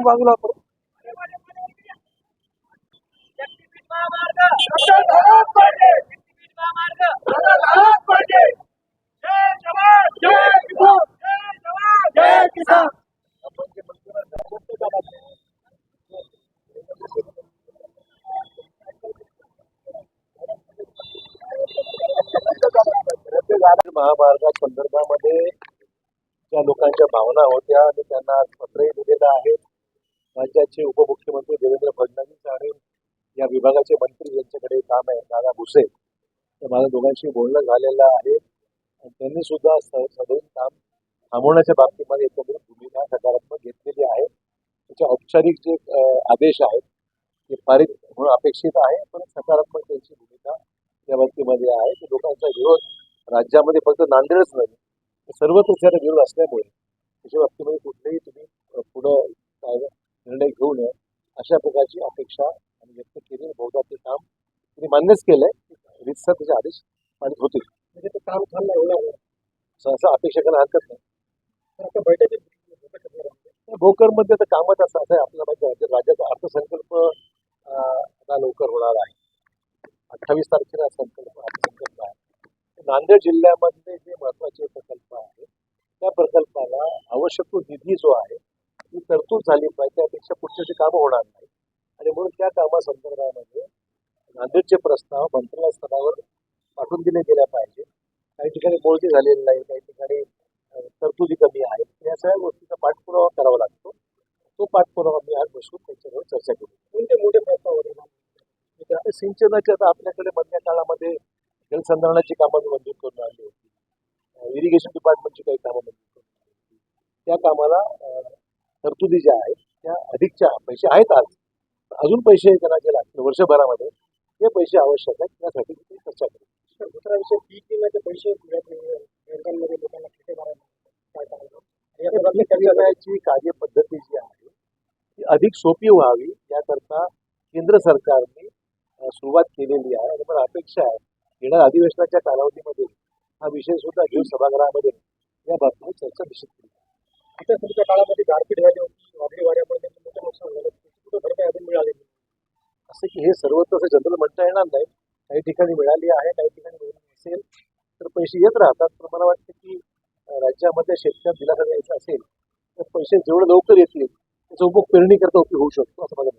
तुम्ही बाजूला किसान. महामार्गा संदर्भामध्ये ज्या लोकांच्या भावना होत्या आणि त्यांना आज पत्रही दिलेलं आहे राज्याचे उपमुख्यमंत्री देवेंद्र फडणवीस आणि या विभागाचे मंत्री यांच्याकडे काम आहे दादा भुसे. तर माझं दोघांशी बोलणं झालेलं आहे. आणि त्यांनी सुद्धा स- सदैव काम थांबवण्याच्या बाबतीमध्ये एकंदरीत भूमिका सकारात्मक घेतलेली आहे. त्याचे औपचारिक जे आदेश आहेत ते पारित होणं अपेक्षित आहे पण सकारात्मक त्यांची भूमिका त्या बाबतीमध्ये आहे. की लोकांचा विरोध राज्यामध्ये फक्त नांदेडच नाही तर सर्वत्र त्याचा विरोध असल्यामुळे त्याच्या बाबतीमध्ये कुठलेही तुम्ही पुढं निर्णय घेऊ नये अशा प्रकारची अपेक्षा आणि व्यक्त केली बहुधा ते काम त्यांनी मान्यच केलंय. की रितसर त्याचे आदेश पारित होतील. म्हणजे ते काम थांबलं होणार नाही. सहसा अपेक्षा करायला हरकत नाही. तर आता बैठकीत. भोकरमध्ये तर कामच असं असं आहे आपल्याला माहिती आहे राज्य- राज्याचा अर्थसंकल्प आता लवकर होणार आहे. अठ्ठावीस तारखेला संकल्प अर्थसंकल्प आहे. नांदेड जिल्ह्यामधले जे महत्त्वाचे प्रकल्प आहेत त्या प्रकल्पाला आवश्यक तो निधी जो आहे ती तरतूद झाली पाहिजे. त्यापेक्षा पुढचे कामं होणार नाही. आणि म्हणून त्या कामासंदर्भामध्ये नांदेडचे प्रस्ताव मंत्रालय स्तरावर पाठवून दिले गेल्या पाहिजे. काही ठिकाणी मोळती झालेली नाही काही ठिकाणी तरतुदी कमी आहेत. या सगळ्या गोष्टीचा पाठपुरावा करावा लागतो. तो पाठपुरावा मी आज बसून त्यांच्यावर चर्चा केली कोणते मोठे प्रस्ताव होते म्हणजे आता आपल्याकडे मधल्या काळामध्ये जलसंधारणाची कामं मंजूर करून आणली होती. इरिगेशन डिपार्टमेंटची काही कामं मंजूर करून आणली होती. त्या कामाला तरतुदी ज्या आहेत त्या अधिकच्या पैसे आहेत आज. अजून पैसे त्यांना जे लागतील वर्षभरामध्ये ते पैसे आवश्यक आहेत त्यासाठी चर्चा करू. दुसरा विषय पीक विम्याचे पैसे बँकांमध्ये लोकांना कार्यपद्धती जी आहे ती अधिक सोपी व्हावी याकरता केंद्र सरकारने सुरुवात केलेली आहे. आणि मला अपेक्षा आहे येणाऱ्या अधिवेशनाच्या कालावधीमध्ये हा विषय सुद्धा घेऊन सभागृहामध्ये या बाबतीत चर्चा निश्चित केली. आता तुमच्या काळामध्ये गारपीट झाली होती वादळी वाऱ्यामुळे त्यांचं मोठं नुकसान झालं कुठं भरपाई अजून मिळाली नाही. असं की हे सर्व तसं जनरल म्हणता येणार नाही. काही ठिकाणी मिळाली आहे काही ठिकाणी मिळाली नसेल तर पैसे येत राहतात. पण मला वाटतं की राज्यामध्ये शेतकऱ्यांना दिलासा द्यायचा असेल तर पैसे जेवढे लवकर येतील त्याचा उपयोग पेरणीकरता उपयोग होऊ शकतो असं मला